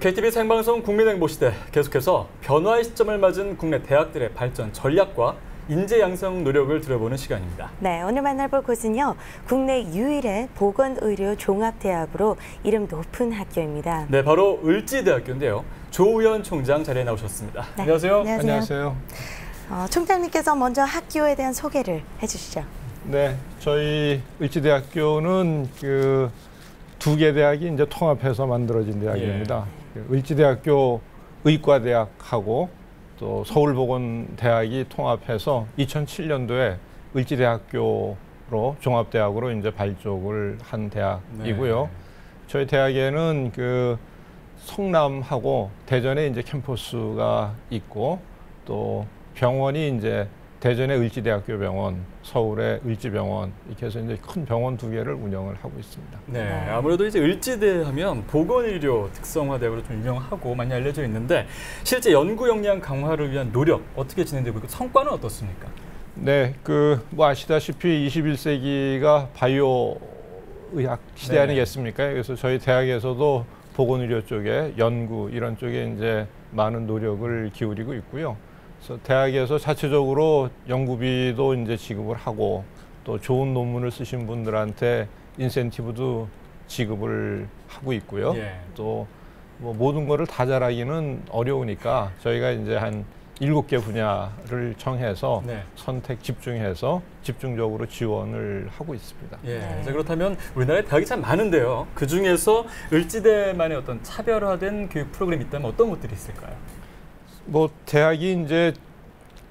KTV 생방송 국민행보 시대 계속해서 변화의 시점을 맞은 국내 대학들의 발전 전략과 인재 양성 노력을 들어보는 시간입니다. 네, 오늘 만나볼 곳은요. 국내 유일의 보건의료 종합대학으로 이름 높은 학교입니다. 네, 바로 을지대학교인데요. 조우현 총장 자리에 나오셨습니다. 네, 안녕하세요. 안녕하세요. 안녕하세요. 어, 총장님께서 먼저 학교에 대한 소개를 해주시죠. 네, 저희 을지대학교는 그 두개 대학이 이제 통합해서 만들어진 대학입니다. 그 을지대학교 의과대학하고 또 서울보건대학이 통합해서 2007년도에 을지대학교로 종합대학으로 이제 발족을 한 대학이고요. 네. 저희 대학에는 그 성남하고 대전에 이제 캠퍼스가 있고 또 병원이 이제 대전의 을지대학교 병원, 서울의 을지병원 이렇게 해서 이제 큰 병원 두 개를 운영을 하고 있습니다. 네, 네. 아무래도 이제 을지대 하면 보건의료 특성화대학으로 좀 유명하고 많이 알려져 있는데 실제 연구 역량 강화를 위한 노력 어떻게 진행되고 있고 성과는 어떻습니까? 네, 그 뭐 아시다시피 21세기가 바이오 의학 시대 네. 아니겠습니까? 그래서 저희 대학에서도 보건의료 쪽에 연구 이런 쪽에 이제 많은 노력을 기울이고 있고요. 그래서 대학에서 자체적으로 연구비도 이제 지급을 하고 또 좋은 논문을 쓰신 분들한테 인센티브도 지급을 하고 있고요. 예. 또뭐 모든 거를 다 잘하기는 어려우니까 저희가 이제 한 일곱 개 분야를 정해서 네. 선택 집중해서 집중적으로 지원을 하고 있습니다. 예, 네. 자, 그렇다면 우리나라에 대학이 참 많은데요. 그 중에서 을지대만의 어떤 차별화된 교육 프로그램이 있다면 어떤 것들이 있을까요? 뭐 대학이 이제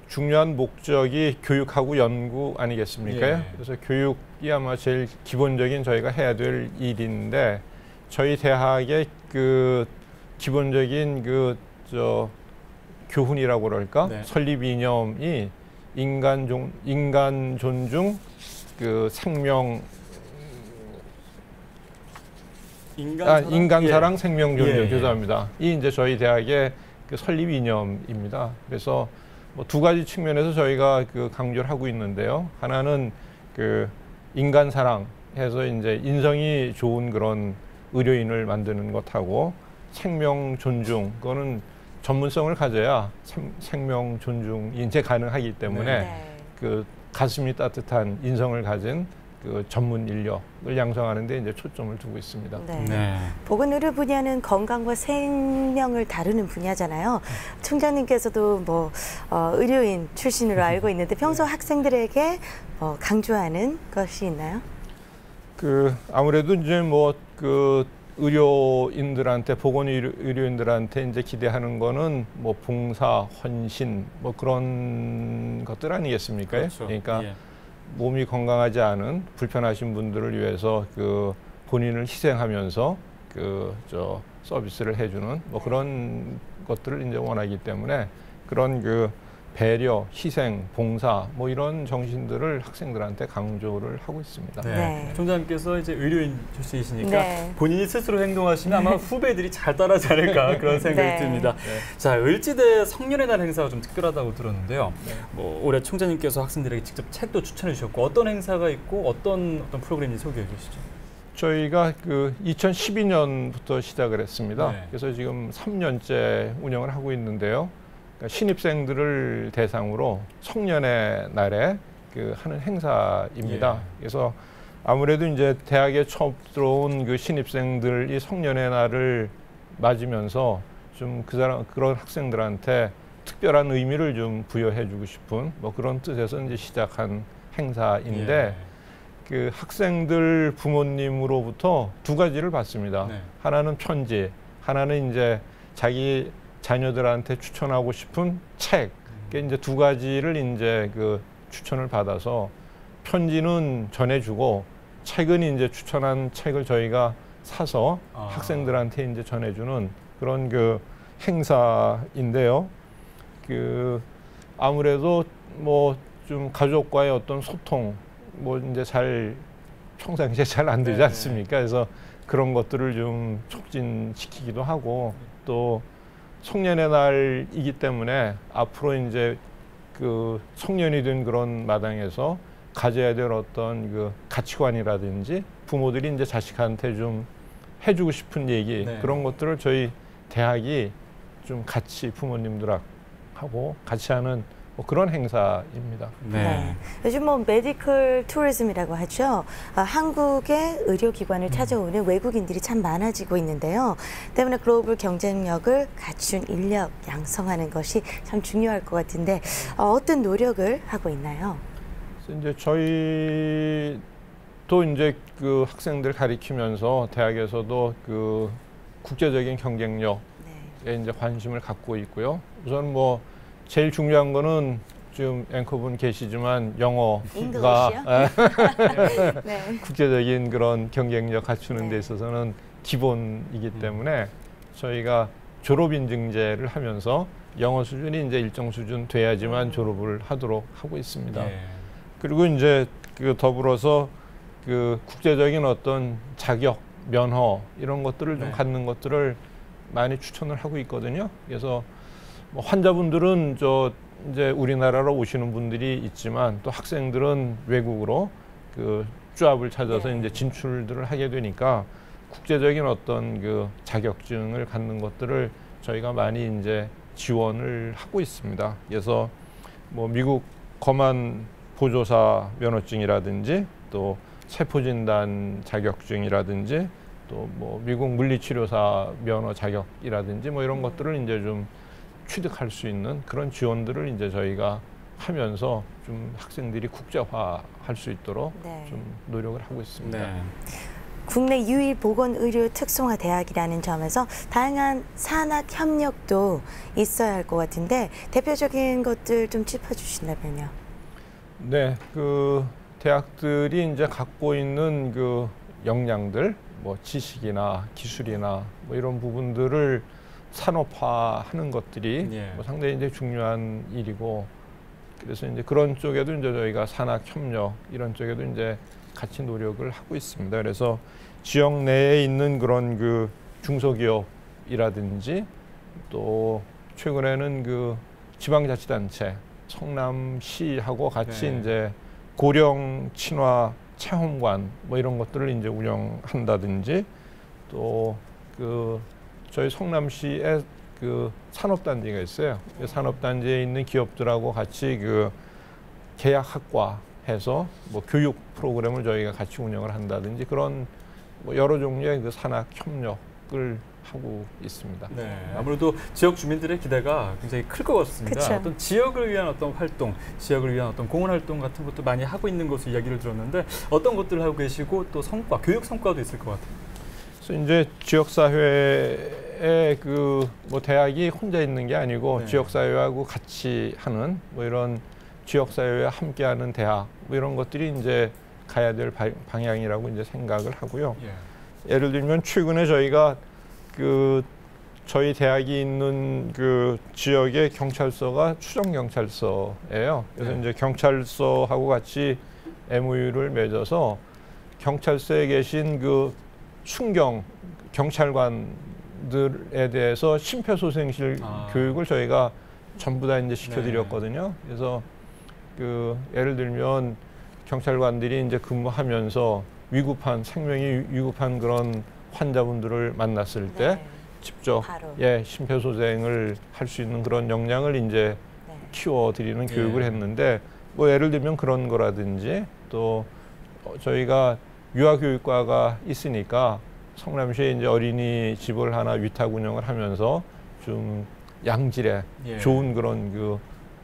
중요한 목적이 교육하고 연구 아니겠습니까? 예. 그래서 교육이 아마 제일 기본적인 저희가 해야 될 일인데 저희 대학의 그 기본적인 그 저 교훈이라고 그럴까 네. 설립 이념이 인간 존 인간 존중 그 생명 인간 아, 사랑? 인간 예. 사랑 생명 존중 예, 예. 죄송합니다. 이 이제 저희 대학의 그 설립 이념입니다. 그래서 뭐 두 가지 측면에서 저희가 그 강조를 하고 있는데요. 하나는 그 인간 사랑 해서 이제 인성이 좋은 그런 의료인을 만드는 것하고 생명 존중 그거는 전문성을 가져야 생, 생명 존중이 이제 가능하기 때문에 네. 그 가슴이 따뜻한 인성을 가진 그 전문 인력을 양성하는 데 이제 초점을 두고 있습니다. 네. 네. 보건의료 분야는 건강과 생명을 다루는 분야잖아요. 총장님께서도 뭐 어, 의료인 출신으로 알고 있는데 평소 학생들에게 어, 강조하는 것이 있나요? 그 아무래도 이제 뭐그 의료인들한테 보건 의료, 의료인들한테 이제 기대하는 거는 뭐 봉사, 헌신 뭐 그런 것들 아니겠습니까? 그렇죠. 러니까 예. 몸이 건강하지 않은 불편하신 분들을 위해서 그 본인을 희생하면서 그 저 서비스를 해주는 뭐 그런 것들을 이제 원하기 때문에 그런 그 배려, 희생, 봉사 뭐 이런 정신들을 학생들한테 강조를 하고 있습니다. 네. 네. 총장님께서 이제 의료인 출신이시니까 네. 본인이 스스로 행동하시면 아마 후배들이 잘 따라하지 않을까 그런 생각이 네. 듭니다. 네. 자, 을지대 성년의 날 행사가 좀 특별하다고 들었는데요. 네. 뭐 올해 총장님께서 학생들에게 직접 책도 추천해 주셨고 어떤 행사가 있고 어떤 어떤 프로그램인지 소개해 주시죠. 저희가 그 2012년부터 시작을 했습니다. 네. 그래서 지금 3년째 운영을 하고 있는데요. 그러니까 신입생들을 대상으로 성년의 날에 그 하는 행사입니다. 예. 그래서 아무래도 이제 대학에 처음 들어온 그 신입생들이 성년의 날을 맞으면서 좀 그 사람 그런 학생들한테 특별한 의미를 좀 부여해주고 싶은 뭐 그런 뜻에서 이제 시작한 행사인데. 예. 그 학생들 부모님으로부터 두 가지를 받습니다. 네. 하나는 편지, 하나는 이제 자기 자녀들한테 추천하고 싶은 책. 그 이제 두 가지를 이제 그 추천을 받아서 편지는 전해주고 책은 이제 추천한 책을 저희가 사서 아. 학생들한테 이제 전해주는 그런 그 행사인데요. 그 아무래도 뭐 좀 가족과의 어떤 소통 뭐 이제 잘 평상시에 잘 안 되지 네네. 않습니까? 그래서 그런 것들을 좀 촉진시키기도 하고 또 송년의 날이기 때문에 앞으로 이제 그 송년이 된 그런 마당에서 가져야 될 어떤 그 가치관이라든지 부모들이 이제 자식한테 좀 해주고 싶은 얘기 네. 그런 것들을 저희 대학이 좀 같이 부모님들하고 같이 하는 뭐 그런 행사입니다. 네. 요즘 뭐 메디컬 투리즘이라고 하죠. 아, 한국의 의료기관을 찾아오는 외국인들이 참 많아지고 있는데요. 때문에 글로벌 경쟁력을 갖춘 인력 양성하는 것이 참 중요할 것 같은데 어, 어떤 노력을 하고 있나요? 이제 저희도 이제 그 학생들 가리키면서 대학에서도 그 국제적인 경쟁력에 네. 이제 관심을 갖고 있고요. 우선 뭐 제일 중요한 거는 지금 앵커분 계시지만 영어가? 예, 네. 국제적인 그런 경쟁력 갖추는 네. 데 있어서는 기본이기 음. 때문에 저희가 졸업 인증제를 하면서 영어 수준이 이제 일정 수준 돼야지만 음. 졸업을 하도록 하고 있습니다. 예. 그리고 이제 그 더불어서 그 국제적인 어떤 자격, 면허 이런 것들을 좀 네. 갖는 것들을 많이 추천을 하고 있거든요. 그래서 뭐 환자분들은 저 이제 우리나라로 오시는 분들이 있지만 또 학생들은 외국으로 그 쭈압을 찾아서 네. 이제 진출들을 하게 되니까 국제적인 어떤 그 자격증을 갖는 것들을 저희가 많이 이제 지원을 하고 있습니다. 그래서 뭐 미국 검안 보조사 면허증이라든지 또 세포진단 자격증이라든지 또 뭐 미국 물리치료사 면허 자격이라든지 뭐 이런 것들을 이제 좀 취득할 수 있는 그런 지원들을 이제 저희가 하면서 좀 학생들이 국제화할 수 있도록 네. 좀 노력을 하고 있습니다. 네. 국내 유일 보건의료 특성화 대학이라는 점에서 다양한 산학 협력도 있어야 할 것 같은데 대표적인 것들 좀 짚어주신다면요. 네, 그 대학들이 이제 갖고 있는 그 역량들, 뭐 지식이나 기술이나 뭐 이런 부분들을 산업화하는 것들이 예. 뭐 상당히 이제 중요한 일이고 그래서 이제 그런 쪽에도 이제 저희가 산학 협력 이런 쪽에도 이제 같이 노력을 하고 있습니다. 그래서 지역 내에 있는 그런 그 중소기업이라든지 또 최근에는 그 지방자치단체 성남시하고 같이 네. 이제 고령 친화 체험관 뭐 이런 것들을 이제 운영한다든지 또그 저희 성남시에 그 산업단지가 있어요. 그 산업단지에 있는 기업들하고 같이 그 계약학과 해서 뭐 교육 프로그램을 저희가 같이 운영을 한다든지 그런 뭐 여러 종류의 그 산학 협력을 하고 있습니다. 네, 아무래도 지역 주민들의 기대가 굉장히 클 것 같습니다. 그쵸. 어떤 지역을 위한 어떤 활동, 지역을 위한 어떤 공헌 활동 같은 것도 많이 하고 있는 것을 이야기를 들었는데 어떤 것들을 하고 계시고 또 성과, 교육 성과도 있을 것 같아요. 그래서 이제 지역 사회 에그뭐 대학이 혼자 있는 게 아니고 네. 지역 사회하고 같이 하는 뭐 이런 지역 사회와 함께하는 대학 뭐 이런 것들이 이제 가야 될 바- 방향이라고 이제 생각을 하고요. 예. 예를 들면 최근에 저희가 그 저희 대학이 있는 그 지역의 경찰서가 추정 경찰서예요. 그래서 네. 이제 경찰서하고 같이 MOU를 맺어서 경찰서에 계신 그 순경 경찰관 들에 대해서 심폐소생실 아. 교육을 저희가 전부 다 이제 시켜드렸거든요. 그래서 그 예를 들면 경찰관들이 이제 근무하면서 위급한 생명이 위- 위급한 그런 환자분들을 만났을 때 네. 직접 바로. 예 심폐소생을 할 수 있는 그런 역량을 이제 네. 키워드리는 예. 교육을 했는데 뭐 예를 들면 그런 거라든지 또 어, 저희가 유아교육과가 있으니까 성남시에 이제 어린이 집을 하나 위탁 운영을 하면서 좀 양질의 예. 좋은 그런 그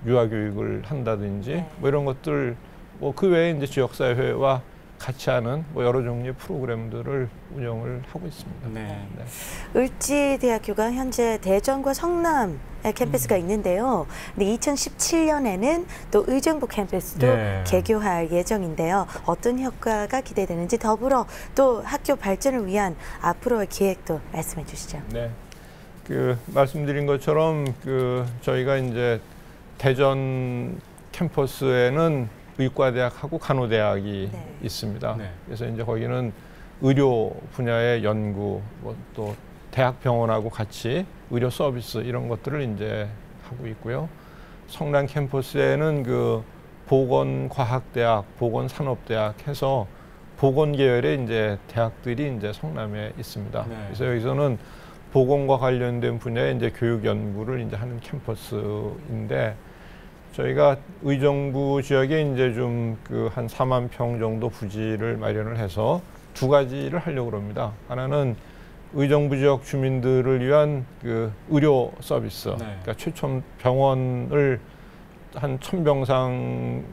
유아 교육을 한다든지 네. 뭐 이런 것들 뭐 그 외에 이제 지역 사회와 같이 하는 뭐 여러 종류의 프로그램들을 운영을 하고 있습니다. 네. 네. 을지대학교가 현재 대전과 성남에 캠퍼스가 음. 있는데요. 근데 2017년에는 또 의정부 캠퍼스도 예. 개교할 예정인데요. 어떤 효과가 기대되는지 더불어 또 학교 발전을 위한 앞으로의 계획도 말씀해 주시죠. 네. 그 말씀드린 것처럼 그 저희가 이제 대전 캠퍼스에는 의과대학하고 간호대학이 네. 있습니다. 네. 그래서 이제 거기는 의료 분야의 연구, 뭐 또 대학병원하고 같이 의료 서비스 이런 것들을 이제 하고 있고요. 성남 캠퍼스에는 그 보건과학대학, 보건산업대학 해서 보건 계열의 이제 대학들이 이제 성남에 있습니다. 네. 그래서 여기서는 보건과 관련된 분야의 이제 교육 연구를 이제 하는 캠퍼스인데 저희가 의정부 지역에 이제 좀 그 한 4만 평 정도 부지를 마련을 해서 두 가지를 하려고 합니다. 하나는 의정부 지역 주민들을 위한 그 의료 서비스, 네. 그러니까 최첨 병원을 한 천병상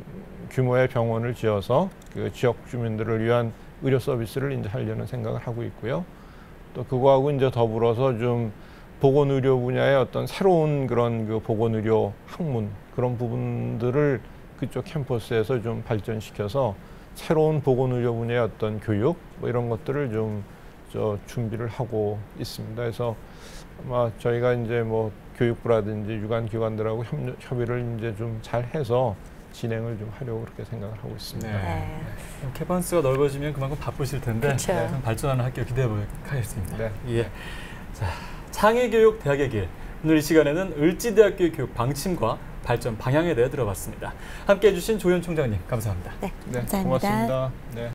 규모의 병원을 지어서 그 지역 주민들을 위한 의료 서비스를 이제 하려는 생각을 하고 있고요. 또 그거하고 이제 더불어서 좀 보건 의료 분야의 어떤 새로운 그런 그 보건 의료 학문 그런 부분들을 그쪽 캠퍼스에서 좀 발전시켜서 새로운 보건 의료 분야의 어떤 교육 뭐 이런 것들을 좀 저 준비를 하고 있습니다. 그래서 아마 저희가 이제 뭐 교육부라든지 유관 기관들하고 협, 협의를 이제 좀 잘 해서 진행을 좀 하려고 그렇게 생각을 하고 있습니다. 네. 네. 좀 캐번스가 넓어지면 그만큼 바쁘실 텐데. 네, 좀 발전하는 학교 기대해 보도록 하겠습니다. 네. 예. 자, 창의교육 대학의 길. 오늘 이 시간에는 을지대학교의 교육 방침과 발전 방향에 대해 들어봤습니다. 함께해 주신 조현 총장님 감사합니다. 네, 네, 감사합니다. 고맙습니다. 네.